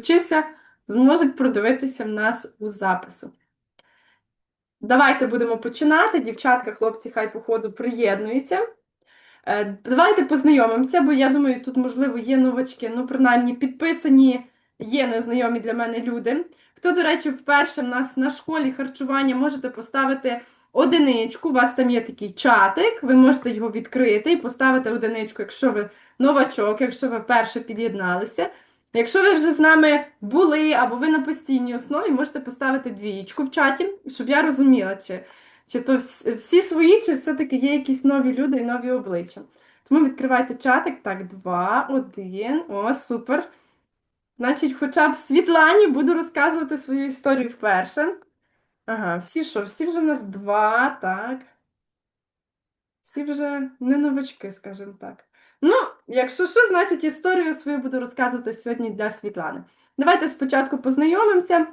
підключився, зможуть продивитися в нас у запису. Давайте будемо починати. Дівчатка, хлопці, хай по ходу приєднуються. Е, Давайте познайомимося, бо я думаю, тут, можливо, є новачки, ну, принаймні, підписані, є незнайомі для мене люди. Хто, до речі, вперше в нас на школі харчування можете поставити одиничку. У вас там є такий чатик, ви можете його відкрити і поставити одиничку, якщо ви новачок, якщо ви вперше під'єдналися. Якщо ви вже з нами були або ви на постійній основі, можете поставити двієчку в чаті, щоб я розуміла, чи, чи то всі свої, чи все-таки є якісь нові люди і нові обличчя. Тому відкривайте чатик. Так, два, один. О, супер. Значить, хоча б Світлані буду розказувати свою історію вперше. Ага, всі що? Всі вже в нас два, так. Всі вже не новачки, скажімо так. Ну, якщо що, значить історію свою буду розказувати сьогодні для Світлани. Давайте спочатку познайомимося.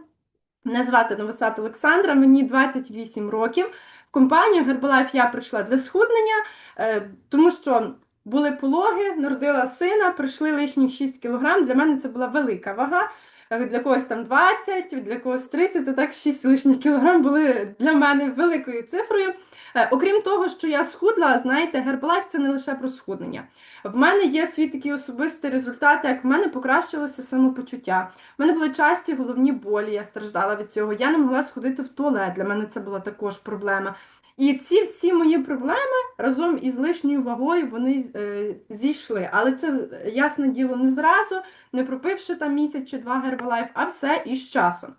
Мене звати Новосад Олександра, мені 28 років. В компанію Гербалайф я прийшла для схуднення, е, тому що були пологи, народила сина, прийшли лишні 6 кг. Для мене це була велика вага. Для когось там 20, для когось 30, то так 6 лишніх кілограм були для мене великою цифрою. Е, Окрім того, що я схудла, знаєте, Herbalife це не лише про схуднення. В мене є свій такий особистий результат, як в мене покращилося самопочуття. В мене були часті головні болі, я страждала від цього. Я не могла сходити в туалет. Для мене це була також проблема. І ці всі мої проблеми разом із лишньою вагою вони е, зійшли. Але це ясне діло не зразу, не пропивши там місяць чи два Herbalife, а все із часом.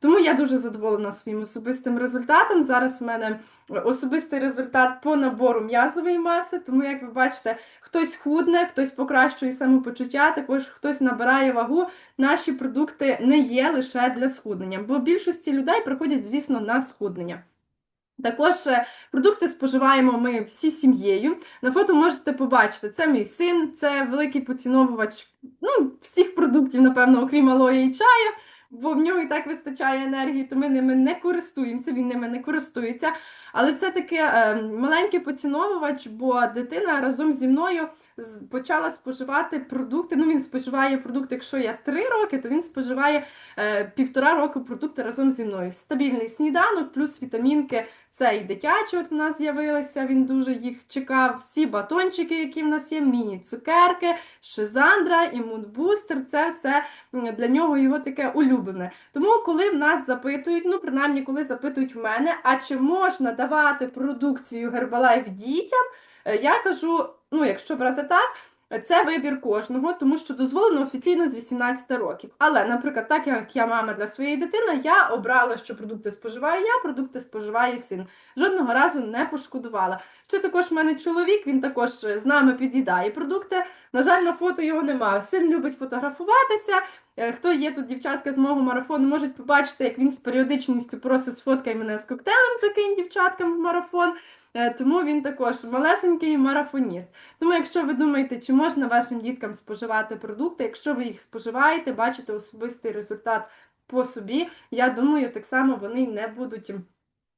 Тому я дуже задоволена своїм особистим результатом. Зараз в мене особистий результат по набору м'язової маси. Тому, як ви бачите, хтось худне, хтось покращує самопочуття, також хтось набирає вагу. Наші продукти не є лише для схуднення, бо більшості людей приходять, звісно, на схуднення. Також е, продукти споживаємо ми всі сім'єю. На фото можете побачити, це мій син, це великий поціновувач ну, всіх продуктів, напевно, окрім алоя і чаю, бо в нього і так вистачає енергії, то ми ними не користуємося, він ними не користується. Але це таке е, маленький поціновувач, бо дитина разом зі мною почала споживати продукти. Ну, він споживає продукти, якщо я 3 роки, то він споживає е, півтора року продукти разом зі мною. Стабільний сніданок, плюс вітамінки. Це і дитячі от в нас з'явилися, він дуже їх чекав. Всі батончики, які в нас є, міні-цукерки, шизандра, імунбустер, це все для нього його таке улюблене. Тому, коли в нас запитують, ну принаймні, коли запитують в мене, а чи можна давати продукцію Herbalife дітям, я кажу: ну, якщо брати так. Це вибір кожного, тому що дозволено офіційно з 18 років. Але, наприклад, так як я мама для своєї дитини, я обрала, що продукти споживаю я, продукти споживає син. Жодного разу не пошкодувала. Ще також в мене чоловік, він також з нами під'їдає продукти. На жаль, на фото його немає. Син любить фотографуватися. Е, Хто є тут дівчатка з мого марафону, можуть побачити, як він з періодичністю просить сфоткай мене з коктейлем, закинь дівчаткам в марафон. Е, Тому він також малесенький марафоніст. Тому, якщо ви думаєте, чи можна вашим діткам споживати продукти, якщо ви їх споживаєте, бачите особистий результат по собі, я думаю, так само вони не будуть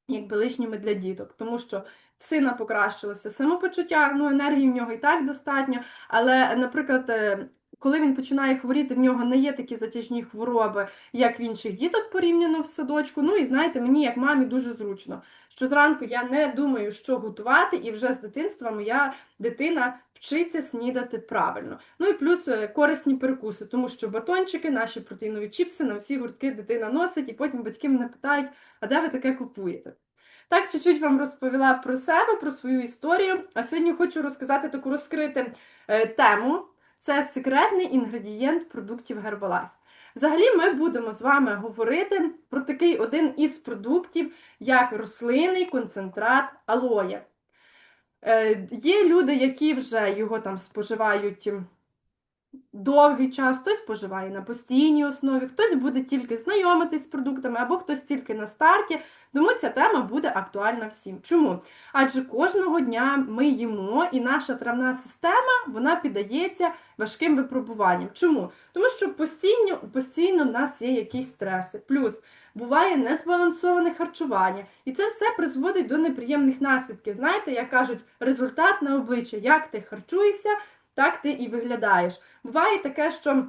якби лишніми для діток, тому що в сина покращилося самопочуття, ну енергії в нього і так достатньо. Але, наприклад, е, коли він починає хворіти, в нього не є такі затяжні хвороби, як в інших діток порівняно в садочку. Ну і знаєте, мені як мамі дуже зручно, що зранку я не думаю, що готувати, і вже з дитинства моя дитина вчиться снідати правильно. Ну і плюс е, корисні перекуси, тому що батончики, наші протеїнові чіпси на всі гуртки дитина носить, і потім батьки мене питають, а де ви таке купуєте? Так, чуть-чуть вам розповіла про себе, про свою історію. А сьогодні хочу розказати таку розкрити е, тему. Це секретний інгредієнт продуктів Herbalife. Взагалі, ми будемо з вами говорити про такий один із продуктів, як рослинний концентрат алоє. Е, Є люди, які вже його там споживають довгий час, хтось споживає на постійній основі, хтось буде тільки знайомитись з продуктами, або хтось тільки на старті. Тому ця тема буде актуальна всім. Чому? Адже кожного дня ми їмо, і наша травна система вона піддається важким випробуванням. Чому? Тому що постійно, постійно в нас є якісь стреси. Плюс буває незбалансоване харчування. І це все призводить до неприємних наслідків. Знаєте, як кажуть, результат на обличчя, як ти харчуєшся, так ти і виглядаєш. Буває таке, що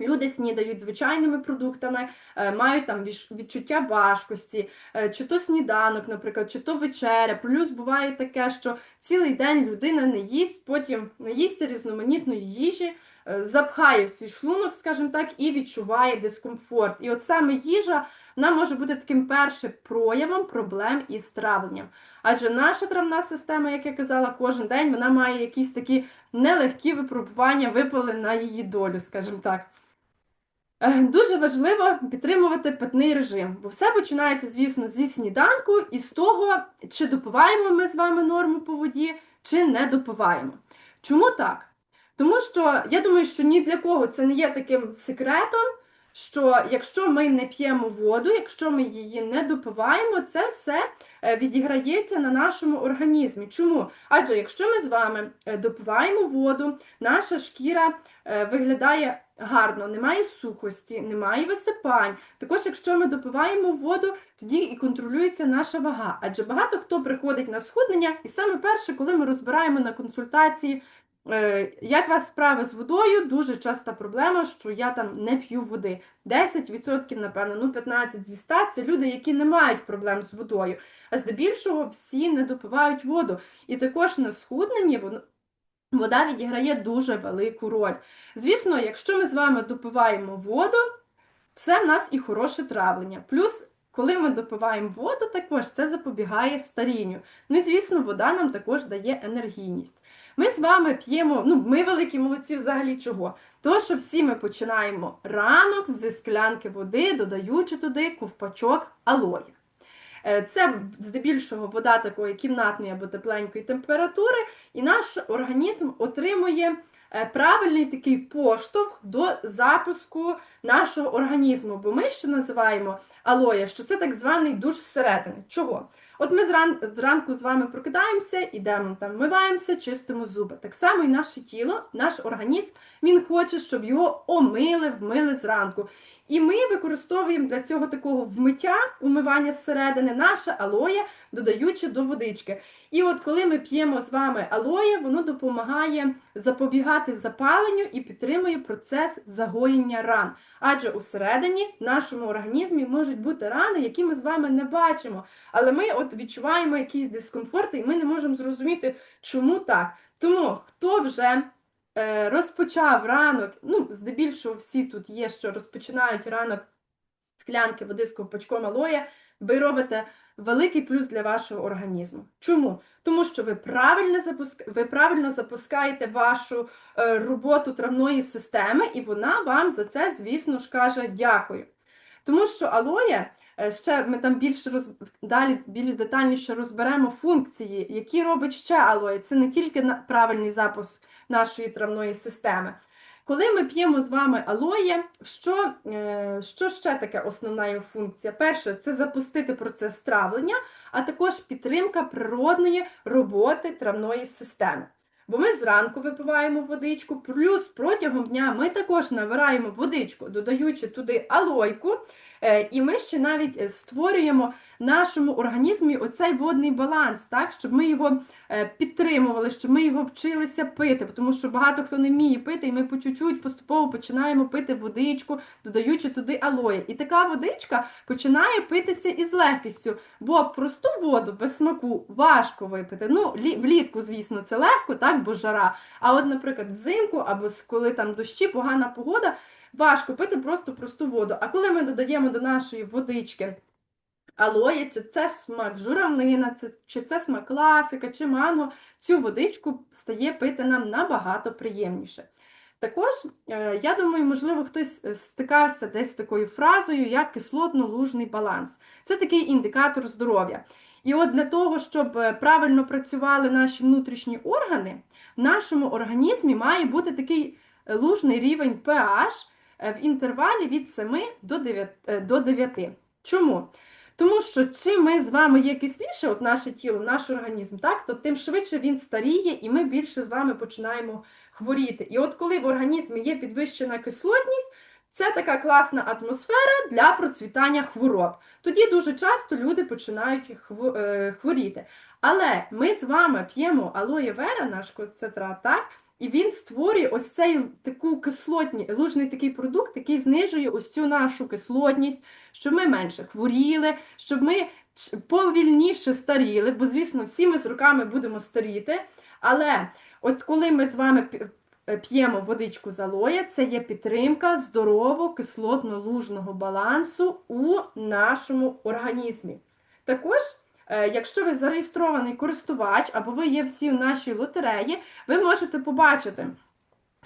Люди снідають звичайними продуктами, е, мають там відчуття важкості, е, чи то сніданок, наприклад, чи то вечеря. Плюс буває таке, що цілий день людина не їсть, потім наїсться різноманітної їжі, е, запхає в свій шлунок, скажімо так, і відчуває дискомфорт. І от саме їжа вона може бути таким першим проявом проблем із травленням. Адже наша травна система, як я казала, кожен день вона має якісь такі нелегкі випробування, випали на її долю, скажімо так. Е, Дуже важливо підтримувати питний режим, бо все починається, звісно, зі сніданку і з того, чи допиваємо ми з вами норму по воді, чи не допиваємо. Чому так? Тому що я думаю, що ні для кого це не є таким секретом, що якщо ми не п'ємо воду, якщо ми її не допиваємо, це все е, відіграється на нашому організмі. Чому? Адже якщо ми з вами е, допиваємо воду, наша шкіра е, виглядає гарно, немає сухості, немає висипань. Також, якщо ми допиваємо воду, тоді і контролюється наша вага. Адже багато хто приходить на схуднення, і саме перше, коли ми розбираємо на консультації, як у вас справи з водою, дуже часта проблема, що я там не п'ю води. 10%, напевно, ну 15 зі 100 – це люди, які не мають проблем з водою. А здебільшого всі не допивають воду. І також на схудненні вода відіграє дуже велику роль. Звісно, якщо ми з вами допиваємо воду, це в нас і хороше травлення. Плюс, коли ми допиваємо воду, також це запобігає старінню. Ну і звісно, вода нам також дає енергійність. Ми з вами п'ємо, ну ми великі молодці взагалі чого? То, що всі ми починаємо ранок зі склянки води, додаючи туди ковпачок алої. Е, Це здебільшого вода такої кімнатної або тепленької температури, і наш організм отримує е, правильний такий поштовх до запуску нашого організму. Бо ми ще називаємо алоя, що це так званий душ зсередини. Чого? От ми зран... зранку з вами прокидаємося, ідемо там, вмиваємося, чистимо зуби. Так само і наше тіло, наш організм, він хоче, щоб його омили, вмили зранку. І ми використовуємо для цього такого вмиття, умивання зсередини, наше алоє, додаючи до водички. І от коли ми п'ємо з вами алоє, воно допомагає запобігати запаленню і підтримує процес загоєння ран. Адже усередині в нашому організмі можуть бути рани, які ми з вами не бачимо. Але ми от відчуваємо якісь дискомфорти, і ми не можемо зрозуміти, чому так. Тому хто вже е, розпочав ранок, ну, здебільшого всі тут є, що розпочинають ранок склянки води з ковпачком алоє, ви робите великий плюс для вашого організму. Чому? Тому що ви правильно, запуск... ви правильно запускаєте вашу е, роботу травної системи, і вона вам за це, звісно ж, каже дякую. Тому що алоє, е, ще ми там більше роз... далі більш детальніше розберемо функції, які робить ще алоє. Це не тільки правильний запуск нашої травної системи. Коли ми п'ємо з вами алоє, що, е, що ще таке основна його функція? Перше, це запустити процес травлення, а також підтримка природної роботи травної системи. Бо ми зранку випиваємо водичку, плюс протягом дня ми також набираємо водичку, додаючи туди алойку, і ми ще навіть е, створюємо нашому організмі оцей водний баланс, так, щоб ми його е, підтримували, щоб ми його вчилися пити, тому що багато хто не вміє пити, і ми по чуть-чуть поступово починаємо пити водичку, додаючи туди алоє. І така водичка починає питися із легкістю, бо просту воду без смаку важко випити. Ну, влітку, звісно, це легко, так, бо жара. А от, наприклад, взимку або коли там дощі, погана погода, важко пити просто просту воду. А коли ми додаємо до нашої водички алоє, чи це смак журавлина, чи це смак класика, чи манго, цю водичку стає пити нам набагато приємніше. Також, е, я думаю, можливо, хтось е, стикався десь з такою фразою, як кислотно-лужний баланс. Це такий індикатор здоров'я. І от для того, щоб е, правильно працювали наші внутрішні органи, в нашому організмі має бути такий лужний рівень pH в інтервалі від 7 до 9. е, До 9. Чому? Тому що чим ми з вами є кисліше, от наше тіло, наш організм, так, то тим швидше він старіє, і ми більше з вами починаємо хворіти. І от коли в організмі є підвищена кислотність, це така класна атмосфера для процвітання хвороб. Тоді дуже часто люди починають е, хворіти. Але ми з вами п'ємо алоє вера, наш концентрат, так? І він створює ось цей таку кислотні, лужний такий продукт, який знижує ось цю нашу кислотність, щоб ми менше хворіли, щоб ми повільніше старіли, бо, звісно, всі ми з роками будемо старіти. Але от коли ми з вами е, п'ємо водичку з алоє, це є підтримка здорового кислотно-лужного балансу у нашому організмі. Також, якщо ви зареєстрований користувач або ви є всі в нашій лотереї, ви можете побачити,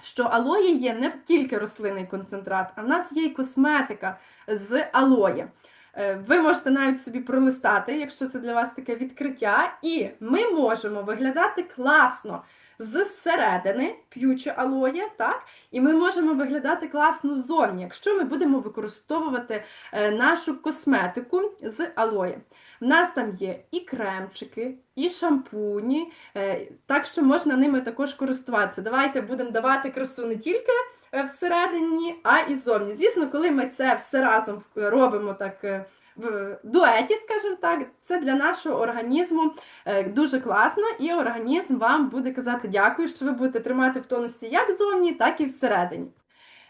що алоє є не тільки рослинний концентрат, а в нас є і косметика з алоє. Е, Ви можете навіть собі пролистати, якщо це для вас таке відкриття, і ми можемо виглядати класно зсередини, п'ючи алоє, так? І ми можемо виглядати класно ззовні, якщо ми будемо використовувати е, нашу косметику з алоє. В нас там є і кремчики, і шампуні, е, так що можна ними також користуватися. Давайте будемо давати красу не тільки е, всередині, а і зовні. Звісно, коли ми це все разом робимо так. е, В дуеті, скажімо так, це для нашого організму дуже класно, і організм вам буде казати дякую, що ви будете тримати в тонусі як зовні, так і всередині.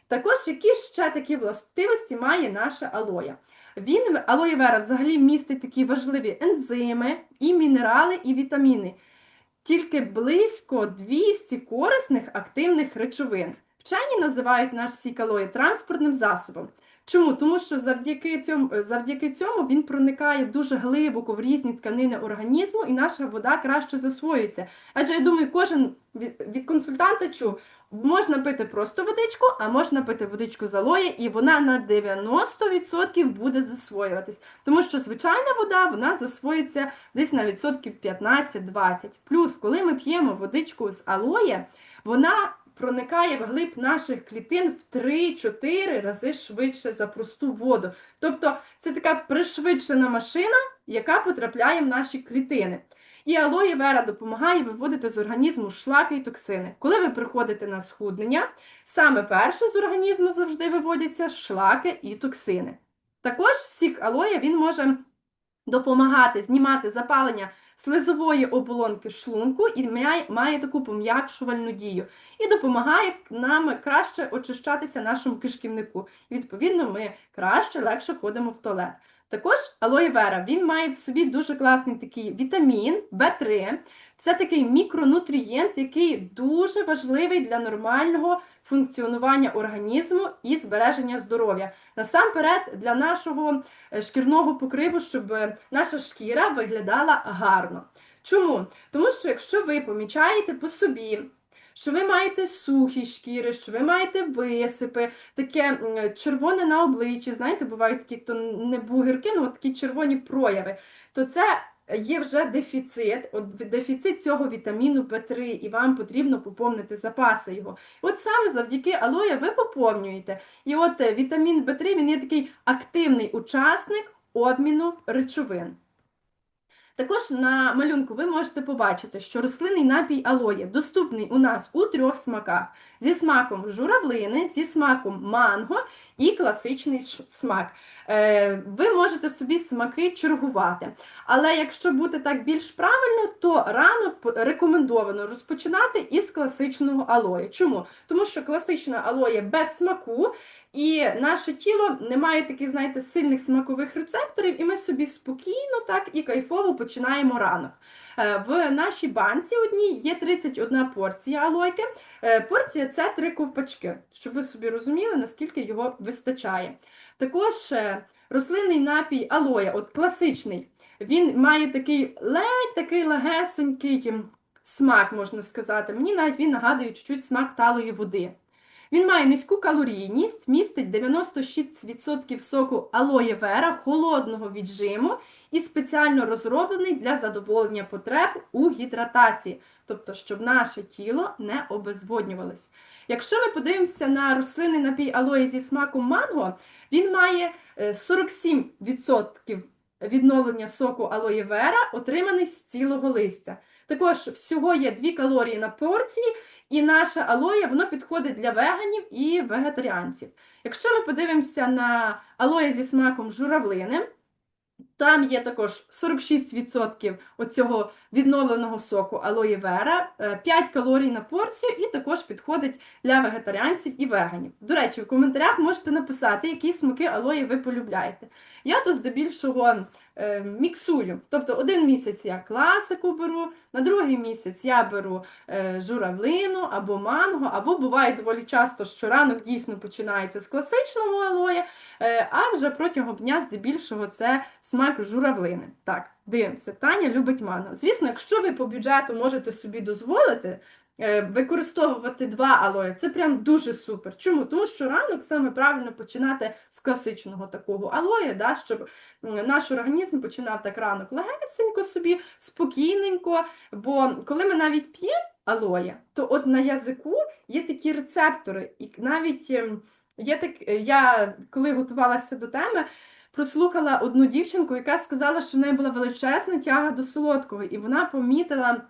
Також, які ще такі властивості має наша алоя? Він, алоє вера взагалі містить такі важливі ензими, і мінерали, і вітаміни. Тільки близько 200 корисних активних речовин. Вчені називають наш сік алої транспортним засобом. Чому? Тому що завдяки цьому, завдяки цьому він проникає дуже глибоко в різні тканини організму, і наша вода краще засвоюється. Адже я думаю, кожен від, консультанта чув, можна пити просто водичку, а можна пити водичку з алоє, і вона на 90% буде засвоюватись. Тому що звичайна вода вона засвоїться десь на відсотків 15-20. Плюс, коли ми п'ємо водичку з алоє, вона проникає вглиб наших клітин в 3-4 рази швидше за просту воду. Тобто це така пришвидшена машина, яка потрапляє в наші клітини. І алоє вера допомагає виводити з організму шлаки і токсини. Коли ви приходите на схуднення, саме перше з організму завжди виводяться шлаки і токсини. Також сік алоє він може допомагати знімати запалення слизової оболонки шлунку і має, має таку пом'якшувальну дію. І допомагає нам краще очищатися нашому кишківнику. І відповідно ми краще, легше ходимо в туалет. Також алоє вера він має в собі дуже класний такий вітамін В3. Це такий мікронутрієнт, який дуже важливий для нормального функціонування організму і збереження здоров'я. Насамперед, для нашого е, шкірного покриву, щоб е, наша шкіра виглядала гарно. Чому? Тому що якщо ви помічаєте по собі, що ви маєте сухі шкіри, що ви маєте висипи, таке червоне на обличчі, знаєте, бувають такі, хто не бугірки, ну такі червоні прояви, то це є вже дефіцит, от дефіцит цього вітаміну П3, і вам потрібно поповнити запаси його. От саме завдяки алоє ви поповнюєте. І от е, вітамін В3 він є такий активний учасник обміну речовин. Також на малюнку ви можете побачити, що рослинний напій алоє доступний у нас у трьох смаках: зі смаком журавлини, зі смаком манго і класичний смак. Е, ви можете собі смаки чергувати. Але якщо бути так більш правильно, то рано рекомендовано розпочинати із класичного алоє. Чому? Тому що класична алоє без смаку, і наше тіло не має таких, знаєте, сильних смакових рецепторів, і ми собі спокійно так і кайфово починаємо ранок. Е, В нашій банці одній є 31 порція алойки. Е, Порція це три ковпачки, щоб ви собі розуміли, наскільки його вистачає. Також е, рослинний напій алоя, от класичний, він має такий ледь такий легесенький смак, можна сказати. Мені навіть він нагадує чуть-чуть смак талої води. Він має низьку калорійність, містить 96% соку алоє вера холодного віджиму і спеціально розроблений для задоволення потреб у гідратації, тобто, щоб наше тіло не обезводнювалось. Якщо ми подивимося на рослинний напій алої зі смаком манго, він має е, 47% відновлення соку алоє вера, отриманий з цілого листя. Також всього є 2 калорії на порції, і наше алоє воно підходить для веганів і вегетаріанців. Якщо ми подивимося на алоє зі смаком журавлини, Там є також 46% оцього відновленого соку алої вера, е, 5 калорій на порцію, і також підходить для вегетаріанців і веганів. До речі, в коментарях можете написати, які смаки алої ви полюбляєте. Я то здебільшого е, міксую. Тобто один місяць я класику беру, на другий місяць я беру е, журавлину або манго, або буває доволі часто, що ранок дійсно починається з класичного алоя, е, а вже протягом дня здебільшого це смак журавлини. Так, дивимося. Таня любить манго. Звісно, якщо ви по бюджету можете собі дозволити. Е, Використовувати два алоя, це прям дуже супер. Чому? Тому що ранок саме правильно починати з класичного такого алоя, да, щоб наш організм починав так ранок легесенько собі, спокійненько. Бо коли ми навіть п'ємо алоя, то от на язику є такі рецептори, і навіть ем, є так, я коли готувалася до теми. Прослухала одну дівчинку, яка сказала, що в неї була величезна тяга до солодкого, і вона помітила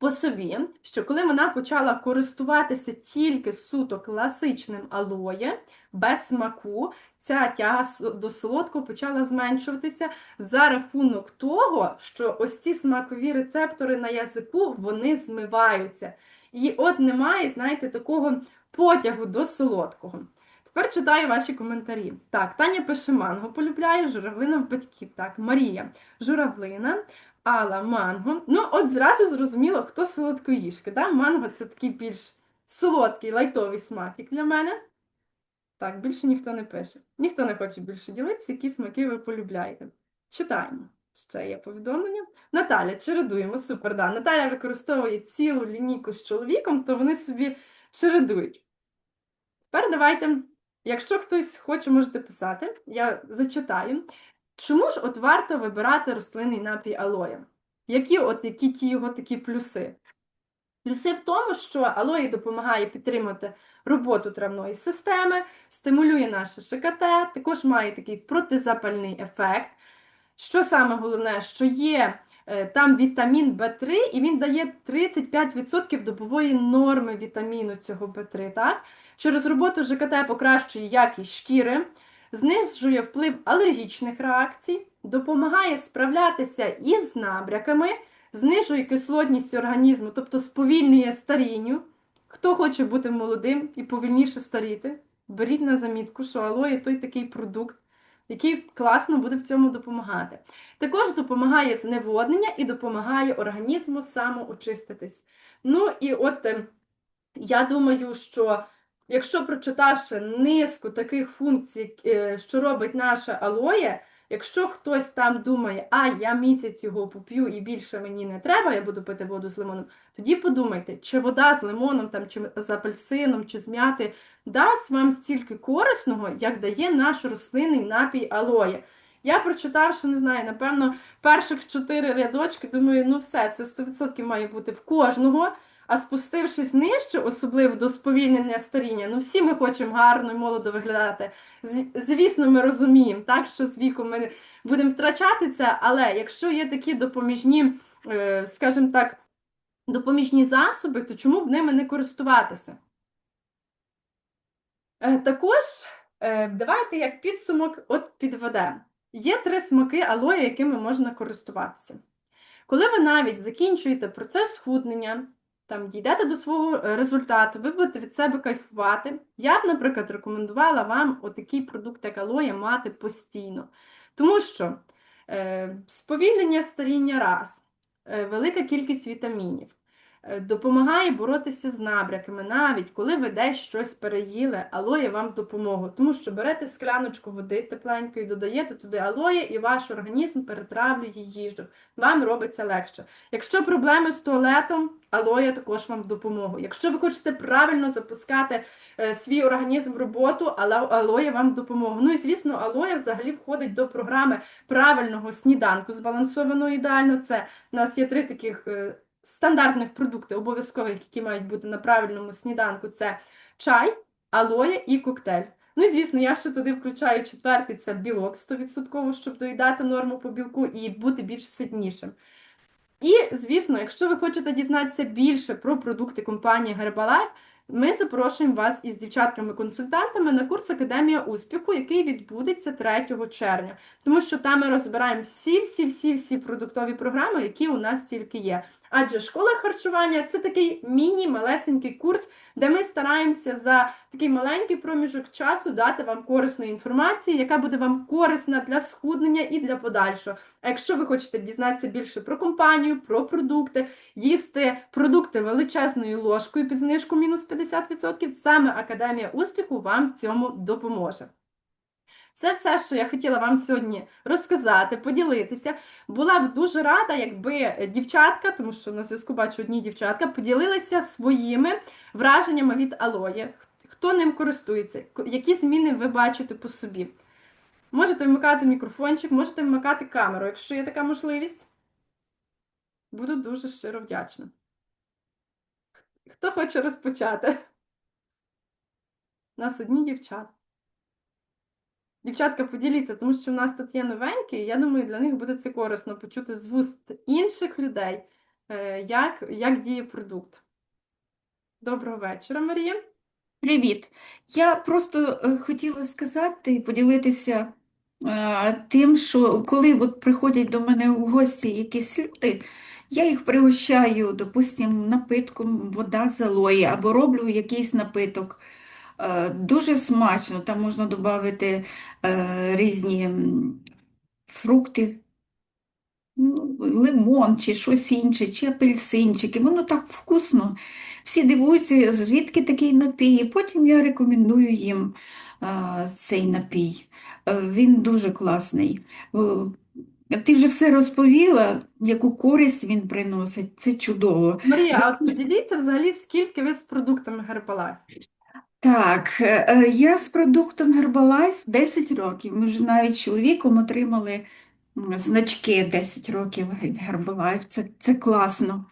по собі, що коли вона почала користуватися тільки суто класичним алоє, без смаку, ця тяга до солодкого почала зменшуватися за рахунок того, що ось ці смакові рецептори на язику вони змиваються. І от немає, знаєте, такого потягу до солодкого. Тепер читаю ваші коментарі. Так, Таня пише манго полюбляє, журавлина в батьків. Так, Марія, журавлина, Алла, манго. Ну, от зразу зрозуміло, хто солодкоїжки. Да? Манго це такий більш солодкий, лайтовий смакік для мене. Так, більше ніхто не пише. Ніхто не хоче більше ділитися, які смаки ви полюбляєте. Читаємо. Ще є повідомлення. Наталя, чередуємо, супер, да. Наталя використовує цілу лінійку з чоловіком, то вони собі чередують. Тепер давайте, якщо хтось хоче, можете писати, я зачитаю. Чому ж от варто вибирати рослинний напій алоя? Які от які ті його такі плюси? Плюси в тому, що алої допомагає підтримати роботу травної системи, стимулює наше ШКТ, також має такий протизапальний ефект. Що саме головне, що є е, там вітамін В3, і він дає 35% добової норми вітаміну цього В3. Так? Через роботу ЖКТ покращує якість шкіри, знижує вплив алергічних реакцій, допомагає справлятися із набряками, знижує кислотність організму, тобто сповільнює старінню. Хто хоче бути молодим і повільніше старіти, беріть на замітку, що алоє той такий продукт, який класно буде в цьому допомагати. Також допомагає зневоднення і допомагає організму самоочиститись. Ну і от е, я думаю, що якщо прочитавши низку таких функцій, е, що робить наше алоє, якщо хтось там думає, а я місяць його поп'ю і більше мені не треба, я буду пити воду з лимоном, тоді подумайте, чи вода з лимоном, там, чи з апельсином, чи з м'яти дасть вам стільки корисного, як дає наш рослинний напій алоє. Я прочитавши, не знаю, напевно, перших чотири рядочки, думаю, ну все, це 100% має бути в кожного. А спустившись нижче, особливо до сповільнення старіння, ну всі ми хочемо гарно і молодо виглядати. Звісно, ми розуміємо, так, що з віком ми будемо втрачати це, але якщо є такі допоміжні, е, скажімо так, допоміжні засоби, то чому б ними не користуватися? Е, Також е, давайте як підсумок от підведемо. Є три смаки алоє, якими можна користуватися. Коли ви навіть закінчуєте процес схуднення, там дійдете до свого е, результату, ви будете від себе кайфувати. Я б, наприклад, рекомендувала вам отакий продукт, як алоє, мати постійно. Тому що е, сповільнення старіння раз, е, велика кількість вітамінів, допомагає боротися з набряками, навіть коли ви десь щось переїли, алоє вам допомогу. Тому що берете скляночку води тепленької, додаєте туди алоє, і ваш організм перетравлює їжу. Вам робиться легше. Якщо проблеми з туалетом, алоє також вам допомогу. Якщо ви хочете правильно запускати е, свій організм в роботу, ало- алоє вам допомогу. Ну і звісно, алоє взагалі входить до програми правильного сніданку, збалансованого ідеально. Це у нас є три таких е, стандартних продукти, обов'язкових, які мають бути на правильному сніданку: це чай, алоє і коктейль. Ну і звісно, я ще туди включаю четвертий це білок 100%, щоб доїдати норму по білку і бути більш ситнішим. І, звісно, якщо ви хочете дізнатися більше про продукти компанії Herbalife, ми запрошуємо вас із дівчатками-консультантами на курс Академія успіху, який відбудеться 3 червня. Тому що там ми розбираємо всі, всі, всі, всі продуктові програми, які у нас тільки є. Адже школа харчування це такий міні-малесенький курс, де ми стараємося за такий маленький проміжок часу дати вам корисної інформації, яка буде вам корисна для схуднення і для подальшого. А якщо ви хочете дізнатися більше про компанію, про продукти, їсти продукти величезною ложкою під знижку мінус 50%, саме Академія успіху вам в цьому допоможе. Це все, що я хотіла вам сьогодні розказати, поділитися. Була б дуже рада, якби дівчатка, тому що на зв'язку бачу одні дівчатка, поділилися своїми враженнями від алої. Хто ним користується, які зміни ви бачите по собі. Можете вмикати мікрофончик, можете вмикати камеру, якщо є така можливість. Буду дуже щиро вдячна. Хто хоче розпочати? У нас одні дівчата. Дівчатка, поділіться, тому що у нас тут є новенькі, і я думаю, для них буде це корисно почути з вуст інших людей, е, як, як діє продукт. Доброго вечора, Марія. Привіт. Я просто е, хотіла сказати і поділитися е, тим, що коли от приходять до мене у гості якісь люди, я їх пригощаю, допустим, напитком вода з алої або роблю якийсь напиток. Е, Дуже смачно, там можна додати різні фрукти, ну, лимон чи щось інше, чи апельсинчики. Воно так вкусно. Всі дивуються, звідки такий напій. І потім я рекомендую їм а, цей напій. Е, Він дуже класний. Е, Ти вже все розповіла, яку користь він приносить. Це чудово. Марія, а от поділіться взагалі, скільки ви з продуктами Herbalife? Так, е, е, я з продуктом Herbalife 10 років. Ми вже навіть з чоловіком отримали значки 10 років Herbalife. Це, це класно.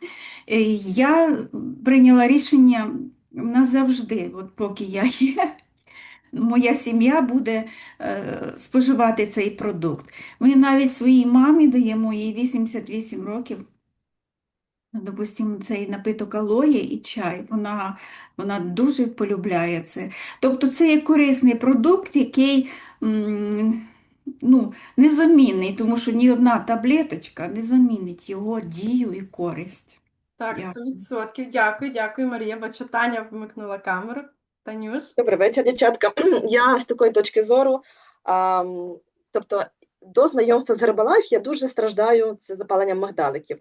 Е, Я прийняла рішення назавжди, от поки я є, моя сім'я буде споживати цей продукт. Ми навіть своїй мамі даємо, їй 88 років. Допустимо, цей напиток алої і чай, вона, вона дуже полюбляє це. Тобто це є корисний продукт, який ну, незамінний, тому що ні одна таблеточка не замінить його дію і користь. Так, Дякую. 100%. Дякую, дякую, Марія. Бачу, Таня вмикнула камеру. Танюш. Добрий вечір, дівчатка. Я з такої точки зору, ам, тобто до знайомства з Herbalife я дуже страждаю це запаленням мигдаликів.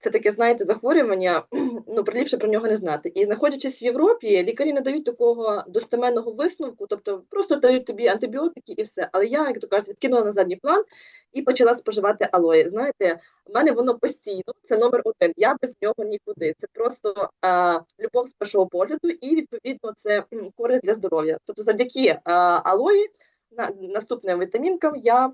Це таке, знаєте, захворювання, ну, приліпше про нього не знати. І знаходячись в Європі, лікарі не дають такого достеменного висновку, тобто просто дають тобі антибіотики і все. Але я, як то кажуть, відкинула на задній план і почала споживати алої. Знаєте, в мене воно постійно, це номер один. Я без нього нікуди. Це просто а, любов з першого погляду, і відповідно це користь для здоров'я. Тобто, завдяки а, алої, на, наступним вітамінкам я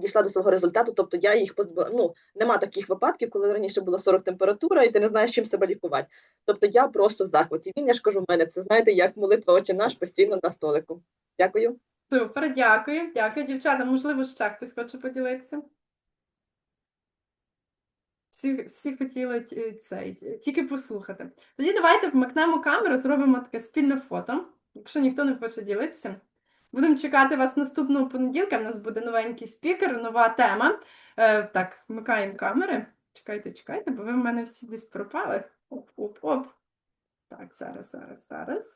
дійшла до свого результату. Тобто я їх позбула. Ну нема таких випадків, коли раніше було 40 температура, і ти не знаєш, чим себе лікувати. Тобто я просто в захваті. Він я ж кажу, в мене це знаєте, як молитва «Отче наш постійно на столику. Дякую. Супер, дякую. Дякую, дівчата. Можливо, ще хтось хоче поділитися. Всі, всі хотіли цей, тільки послухати. Тоді давайте вмикнемо камеру, зробимо таке спільне фото. Якщо ніхто не хоче ділитися. Будемо чекати вас наступного понеділка. У нас буде новенький спікер, нова тема. Е, так, вмикаємо камери. Чекайте, чекайте, бо ви в мене всі десь пропали. Оп, оп, оп. Так, зараз, зараз, зараз.